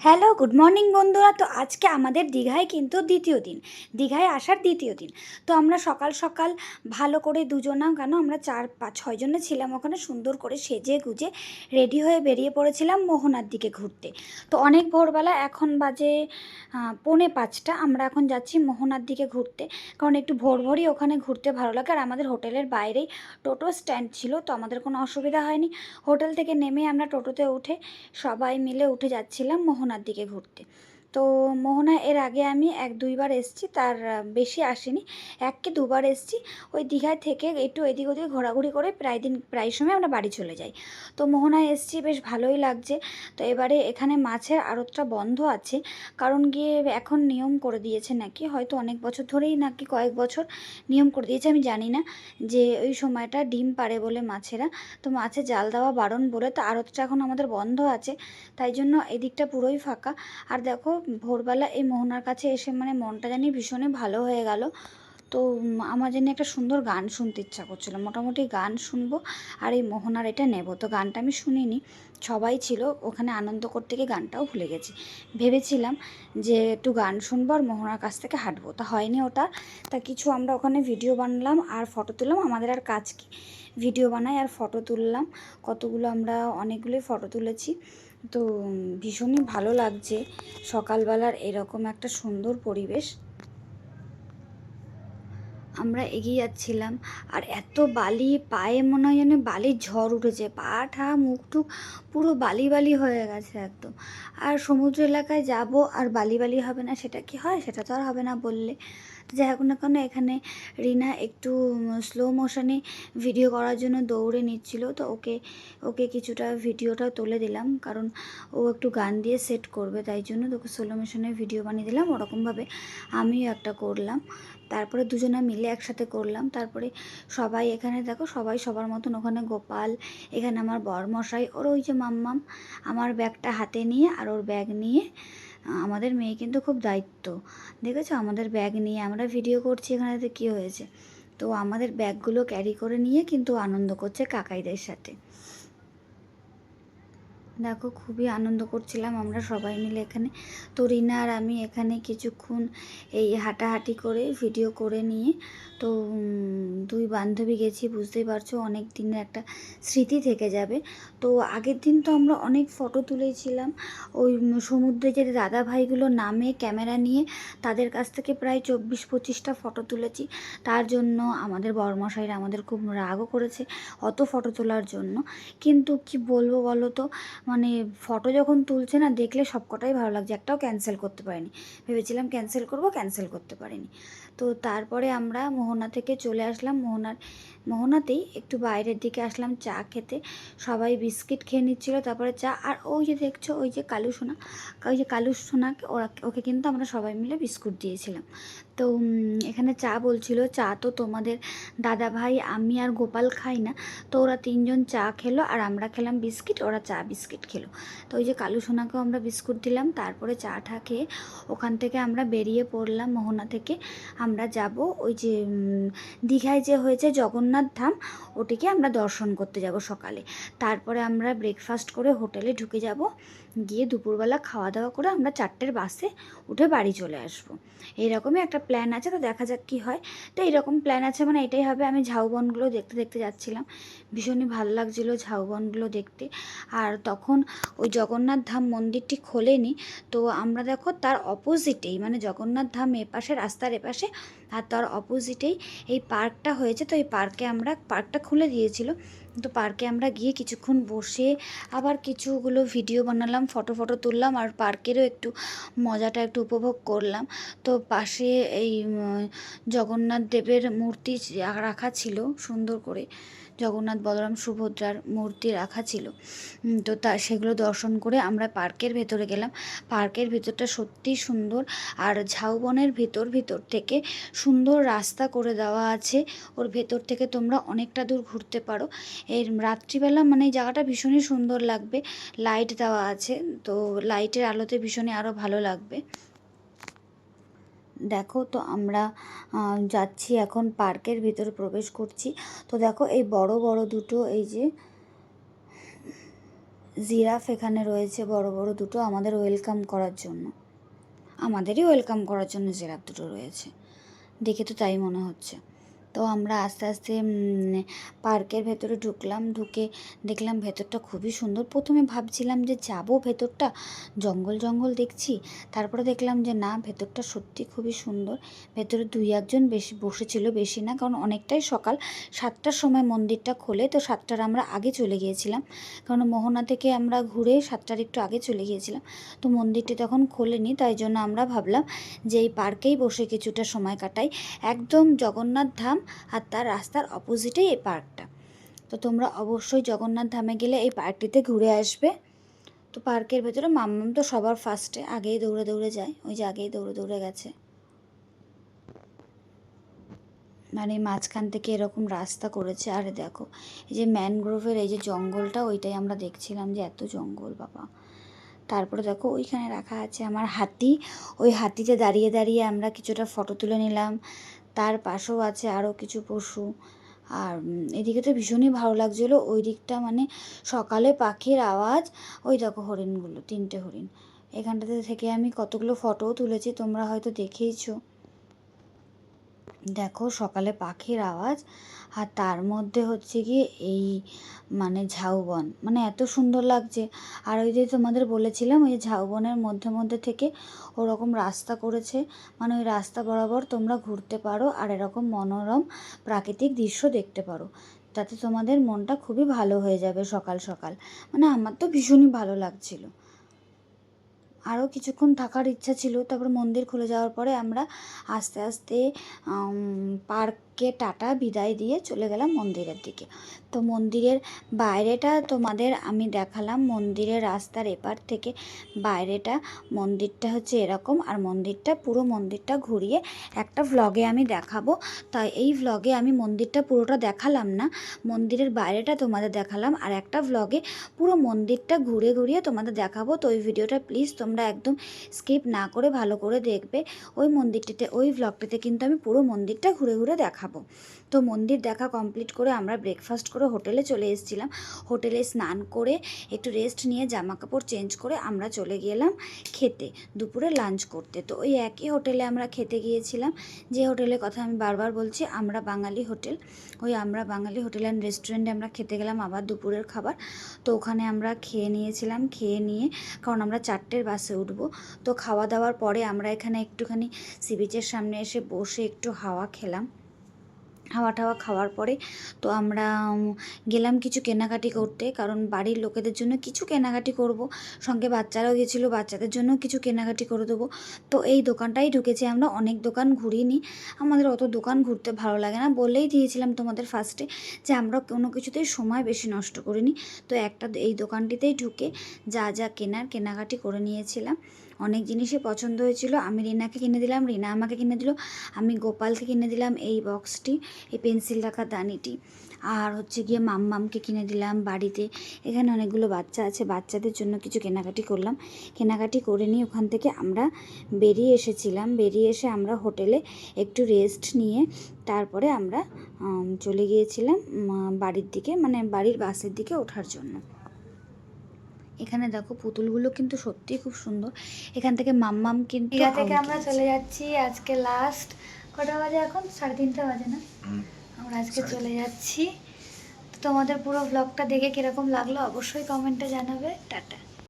Hello, good morning বন্ধুরা। তো আজকে আমাদের দীঘায় কিন্তু দ্বিতীয় দিন। দীঘায় আসার দ্বিতীয় দিন। তো আমরা সকাল সকাল ভালো করে দুজনা কেন আমরা চার পাঁচ ছয়জনে ছিলাম ওখানে সুন্দর করে সেজে গুজে রেডি হয়ে বেরিয়ে পড়েছিলাম মোহনার দিকে ঘুরতে। তো অনেক ভোরবেলা এখন বাজে পৌনে পাঁচটা। আমরা এখন যাচ্ছি মোহনার দিকে ঘুরতে। কারণ একটু ভোর ভোরই ওখানে ঘুরতে ভালো লাগে। আর আমাদের হোটেলের বাইরেই টোটো স্ট্যান্ড ছিল, তো আমাদের কোনো অসুবিধা হয়নি। হোটেল থেকে নেমে আমরা টোটোতে উঠে সবাই মিলে উঠে যাচ্ছিলাম মোহনার দিকে ঘুরতে। তো মোহনা, এর আগে আমি এক দুইবার এসেছি, তার বেশি আসিনি। এক কি দুবার এসেছি, ওই দীঘায় থেকে একটু এদিক ওদিক ঘোরাঘুরি করে প্রায় দিন, প্রায় সময় আমরা বাড়ি চলে যাই। তো মোহনায় এসেছি, বেশ ভালোই লাগছে। তো এবারে এখানে মাছের আড়তটা বন্ধ আছে, কারণ গিয়ে এখন নিয়ম করে দিয়েছে নাকি, হয়তো অনেক বছর ধরেই নাকি কয়েক বছর নিয়ম করে দিয়েছে, আমি জানি না, যে ওই সময়টা ডিম পারে বলে মাছেরা। তো মাছে জাল দেওয়া বারণ বলে, তো আড়তটা এখন আমাদের বন্ধ আছে, তাই জন্য এদিকটা পুরোই ফাঁকা। আর দেখো ভোরবেলা এই মোহনার কাছে এসে মানে মনটা জানি ভীষণই ভালো হয়ে গেল। তো আমার জন্য একটা সুন্দর গান শুনতে ইচ্ছা করছিল। মোটামুটি গান শুনব আর এই মোহনার এটা নেব। তো গানটা আমি শুনিনি। সবাই ছিল। ওখানে আনন্দ করতে গিয়ে গানটাও ভুলে গেছি। ভেবেছিলাম যে একটু গান শুনব আর মোহনার কাছ থেকে হাঁটবো। তা হয়নি ওটা। তা কিছু আমরা ওখানে ভিডিও বানালাম আর ফটো তুললাম। আমাদের আর কাজ কি? ভিডিও বানাই আর ফটো তুললাম। কতগুলো আমরা অনেকগুলোই ফটো তুলেছি। তো ভীষণই ভালো লাগছে সকালবেলার এরকম একটা সুন্দর পরিবেশ। আমরা এগিয়ে যাচ্ছিলাম আর এত বালি, পায়ে মনে হয় যেন বালির ঝড় উঠেছে। পা, ঠা, মুখ, টুক পুরো বালি বালি হয়ে গেছে একদম। আর সমুদ্র এলাকায় যাব আর বালি বালি হবে না সেটা কি হয়? সেটা তো আর হবে না বললে। যাই হোক না কেন, এখানে রিনা একটু স্লো মোশনে ভিডিও করার জন্য দৌড়ে নিচ্ছিল। তো ওকে ওকে কিছুটা ভিডিওটা তুলে দিলাম। কারণ ও একটু গান দিয়ে সেট করবে, তাই জন্য তোকে স্লো মোশনে ভিডিও বানিয়ে দিলাম। ওরকমভাবে আমিও একটা করলাম। তারপরে দুজনে মিলে একসাথে করলাম। তারপরে সবাই এখানে দেখো, সবাই সবার মতন ওখানে গোপাল, এখানে আমার বরমশাই, ওর ওই যে মাম্মাম, আমার ব্যাগটা হাতে নিয়ে আর ওর ব্যাগ নিয়ে আমাদের মেয়ে কিন্তু খুব দায়িত্ব। দেখেছ? আমাদের ব্যাগ নিয়ে আমরা ভিডিও করছি এখানেতে কী হয়েছে। তো আমাদের ব্যাগগুলো ক্যারি করে নিয়ে কিন্তু আনন্দ করছে কাকাইদের সাথে। দেখো, খুবই আনন্দ করছিলাম আমরা সবাই মিলে এখানে। তো রিনা আর আমি এখানে কিছুক্ষণ এই হাঁটাহাঁটি করে ভিডিও করে নিয়ে, তো দুই বান্ধবী গেছি, বুঝতেই পারছ, অনেক দিনের একটা স্মৃতি থেকে যাবে। তো আগের দিন তো আমরা অনেক ফটো তুলেছিলাম। ওই সমুদ্রে যে দাদা ভাইগুলো নামে ক্যামেরা নিয়ে, তাদের কাছ থেকে প্রায় চব্বিশ পঁচিশটা ফটো তুলেছি। তার জন্য আমাদের বরমশাইরা আমাদের খুব রাগও করেছে অত ফটো তোলার জন্য। কিন্তু কি বলব বলো তো মানে ফটো যখন তুলছে না, দেখলে সবকটাই ভালো লাগছে। একটাও ক্যান্সেল করতে পারিনি। ভেবেছিলাম ক্যান্সেল করব ক্যান্সেল করতে পারিনি। তো তারপরে আমরা মোহনা থেকে চলে আসলাম। মোহনার, মোহনাতেই একটু বাইরের দিকে আসলাম চা খেতে। সবাই বিস্কিট খেয়ে নিচ্ছিল, তারপরে চা। আর ওই যে দেখছ, ওই যে কালু সোনা, ওই যে কালু সোনাকে ওরা, ওকে কিন্তু আমরা সবাই মিলে বিস্কুট দিয়েছিলাম। তো এখানে চা বলছিল, চা তো তোমাদের দাদা ভাই, আমি আর গোপাল খাই না। তো ওরা তিনজন চা খেলো আর আমরা খেলাম বিস্কিট, ওরা চা বিস্কিট খেলো। তো ওই যে কালু সোনাকেও আমরা বিস্কুট দিলাম, তারপরে চাটা খেয়ে ওখান থেকে আমরা বেরিয়ে পড়লাম মোহনা থেকে। আমরা যাব ওই যে দীঘায় যে হয়েছে জগন্নাথ ধাম, ওটিকে আমরা দর্শন করতে যাব সকালে। তারপরে আমরা ব্রেকফাস্ট করে হোটেলে ঢুকে যাব। গিয়ে দুপুরবেলা খাওয়া দাওয়া করে আমরা চারটের বাসে উঠে বাড়ি চলে আসব। এইরকমই একটা প্ল্যান আছে, তো দেখা যাক কী হয়। তো এইরকম প্ল্যান আছে মানে এটাই হবে, আমি ঝাউবনগুলো দেখতে দেখতে যাচ্ছিলাম। ভীষণই ভালো লাগছিল ঝাউবনগুলো দেখতে। আর তখন ওই জগন্নাথ ধাম মন্দিরটি খোলেনি, তো আমরা দেখো তার অপোজিটেই মানে জগন্নাথ ধাম এপাশে রাস্তার এপাশে আর তার অপোজিটেই এই পার্কটা হয়েছে। তো এই পার্কে আমরা, পার্কটা খুলে দিয়েছিল। তো পার্কে আমরা গিয়ে কিছুক্ষণ বসে আবার কিছুগুলো ভিডিও বানালাম, ফটো ফটো তুললাম আর পার্কেরও একটু মজাটা একটু উপভোগ করলাম। তো পাশে এই জগন্নাথ দেবের মূর্তি রাখা ছিল সুন্দর করে। জগন্নাথ বলরাম সুভদ্রার মূর্তি রাখা ছিল। তো তা, সেগুলো দর্শন করে আমরা পার্কের ভেতরে গেলাম। পার্কের ভেতরটা সত্যিই সুন্দর। আর ঝাউবনের ভেতর ভেতর থেকে সুন্দর রাস্তা করে দেওয়া আছে। ওর ভেতর থেকে তোমরা অনেকটা দূর ঘুরতে পারো। এর রাত্রিবেলা মানে জায়গাটা ভীষণই সুন্দর লাগবে। লাইট দেওয়া আছে, তো লাইটের আলোতে ভীষণই আরও ভালো লাগবে। দেখো তো আমরা যাচ্ছি এখন পার্কের ভিতরে প্রবেশ করছি। তো দেখো এই বড় বড় দুটো এই যে জিরাফ এখানে রয়েছে, বড় বড় দুটো আমাদের ওয়েলকাম করার জন্য। আমাদেরই ওয়েলকাম করার জন্য জিরাফ দুটো রয়েছে। দেখে তো তাই মনে হচ্ছে। তো আমরা আস্তে আস্তে পার্কের ভেতরে ঢুকলাম, ঢুকে দেখলাম ভেতরটা খুবই সুন্দর। প্রথমে ভাবছিলাম যে যাব ভেতরটা, জঙ্গল জঙ্গল দেখছি। তারপরে দেখলাম যে না, ভেতরটা সত্যি খুবই সুন্দর। ভেতরে দুই, একজন বেশি, বসেছিল বেশি না, কারণ অনেকটাই সকাল। সাতটার সময় মন্দিরটা খোলে, তো সাতটার আমরা আগে চলে গিয়েছিলাম। কারণ মোহনা থেকে আমরা ঘুরে সাতটার একটু আগে চলে গিয়েছিলাম। তো মন্দিরটি তখন খোলেনি, তাই জন্য আমরা ভাবলাম যে এই পার্কেই বসে কিছুটা সময় কাটাই। একদম জগন্নাথ ধাম আর তার রাস্তার অপোজিটেই এই পার্কটা। তো তোমরা অবশ্যই জগন্নাথ ধামে গেলে এই পার্কটিতে ঘুরে আসবে। তো পার্কের ভেতরে মাম্মাম তো সবার ফার্স্টে আগেই দৌড়ে দৌড়ে যায়, ওই যে আগেই দৌড়ে দৌড়ে গেছে। মানে মাঝখান থেকে এরকম রাস্তা করেছে, আরে দেখো, এই যে ম্যানগ্রোভের এই যে জঙ্গলটা, ওইটাই আমরা দেখছিলাম যে এত জঙ্গল, বাবা। তারপরে দেখো, ওইখানে রাখা আছে আমার হাতি, ওই হাতিতে দাঁড়িয়ে দাঁড়িয়ে আমরা কিছুটা ফটো তুলে নিলাম। তার পাশেও আছে আরও কিছু পশু। আর এদিকে তো ভীষণই ভালো লাগছিল। ওই দিকটা মানে সকালে পাখির আওয়াজ, ওই দেখো হরিণগুলো, তিনটে হরিণ। এখানটাতে থেকে আমি কতগুলো ফটোও তুলেছি, তোমরা হয়তো দেখেইছো। দেখো সকালে পাখির আওয়াজ, আর তার মধ্যে হচ্ছে কি এই মানে ঝাউবন। মানে এত সুন্দর লাগছে। আর ওই যে তোমাদের বলেছিলাম, ওই ঝাউবনের মধ্যে মধ্যে থেকে ওরকম রাস্তা করেছে। মানে ওই রাস্তা বরাবর তোমরা ঘুরতে পারো, আর এরকম মনোরম প্রাকৃতিক দৃশ্য দেখতে পারো। তাতে তোমাদের মনটা খুবই ভালো হয়ে যাবে সকাল সকাল। মানে আমার তো ভীষণই ভালো লাগছিল। আরও কিছুক্ষণ থাকার ইচ্ছা ছিল তারপর মন্দির খুলে যাওয়ার পরে আমরা আস্তে আস্তে উম, পার্ককে টাটা বিদায় দিয়ে চলে গেলাম মন্দিরের দিকে। তো মন্দিরের বাইরেটা তোমাদের আমি দেখালাম। মন্দিরের রাস্তার এপার থেকে বাইরেটা মন্দিরটা হচ্ছে এরকম আর মন্দিরটা পুরো মন্দিরটা ঘুরিয়ে একটা ভ্লগে আমি দেখাবো। তাই এই ভ্লগে আমি মন্দিরটা পুরোটা দেখালাম না, মন্দিরের বাইরেটা তোমাদের দেখালাম আর একটা ভ্লগে পুরো মন্দিরটা ঘুরে ঘুরিয়ে তোমাদের দেখাবো। তো ওই ভিডিওটা প্লিজ তোমরা একদম স্কিপ না করে ভালো করে দেখবে। ওই মন্দিরটিতে, ওই ভ্লগটিতে কিন্তু আমি পুরো মন্দিরটা ঘুরে ঘুরে দেখাবো। তো মন্দির দেখা কমপ্লিট করে আমরা ব্রেকফাস্ট করে হোটেলে চলে এসেছিলাম। হোটেলে স্নান করে একটু রেস্ট নিয়ে জামা কাপড় চেঞ্জ করে আমরা চলে গেলাম খেতে, দুপুরে লাঞ্চ করতে। তো ওই একই হোটেলে আমরা খেতে গিয়েছিলাম। যে হোটেলের কথা আমি বারবার বলছি, আমরা বাঙালি হোটেল। ওই আমরা বাঙালি হোটেল অ্যান্ড রেস্টুরেন্টে আমরা খেতে গেলাম আবার দুপুরের খাবার। তো ওখানে আমরা খেয়ে নিয়েছিলাম, খেয়ে নিয়ে, কারণ আমরা চারটের বাসে উঠবো। তো খাওয়া দাওয়ার পরে আমরা এখানে একটুখানি সি বিচের সামনে এসে বসে একটু হাওয়া খেলাম। হাওয়া টাওয়া খাওয়ার পরে তো আমরা গেলাম কিছু কেনাকাটি করতে। কারণ বাড়ির লোকেদের জন্য কিছু কেনাকাটি করব। সঙ্গে বাচ্চারাও গেছিল, বাচ্চাদের জন্য কিছু কেনাকাটি করে দেবো। তো এই দোকানটাই ঢুকেছি আমরা। অনেক দোকান ঘুরিনি। আমাদের অত দোকান ঘুরতে ভালো লাগে না। বলেই দিয়েছিলাম তোমাদের ফার্স্টে যে আমরা কোনো কিছুতেই সময় বেশি নষ্ট করিনি। তো একটা এই দোকানটিতেই ঢুকে যা যা কেনার কেনাকাটি করে নিয়েছিলাম। অনেক জিনিসই পছন্দ হয়েছিল। আমি রিনাকে কিনে দিলাম, রিনা আমাকে কিনে দিল, আমি গোপালকে কিনে দিলাম এই বক্সটি, এই পেন্সিল রাখার দানিটি। আর হচ্ছে গিয়ে মাম্মামকে কিনে দিলাম বাড়িতে। এখানে অনেকগুলো বাচ্চা আছে, বাচ্চাদের জন্য কিছু কেনাকাটি করলাম। কেনাকাটি করে নিয়ে ওখান থেকে আমরা বেরিয়ে এসেছিলাম। বেরিয়ে এসে আমরা হোটেলে একটু রেস্ট নিয়ে তারপরে আমরা চলে গিয়েছিলাম বাড়ির দিকে মানে বাড়ির বাসের দিকে ওঠার জন্য। এখানে দেখো পুতুলগুলো কিন্তু সত্যিই খুব সুন্দর। এখান থেকে মাম্মাম কিন্তু দীঘা থেকে আমরা চলে যাচ্ছি আজকে লাস্ট কটা বাজে এখন? সাড়ে তিনটা বাজে না? আমরা আজকে চলে যাচ্ছি। তোমাদের পুরো ব্লগটা দেখে কীরকম লাগল অবশ্যই কমেন্টে জানাবে। টাটা।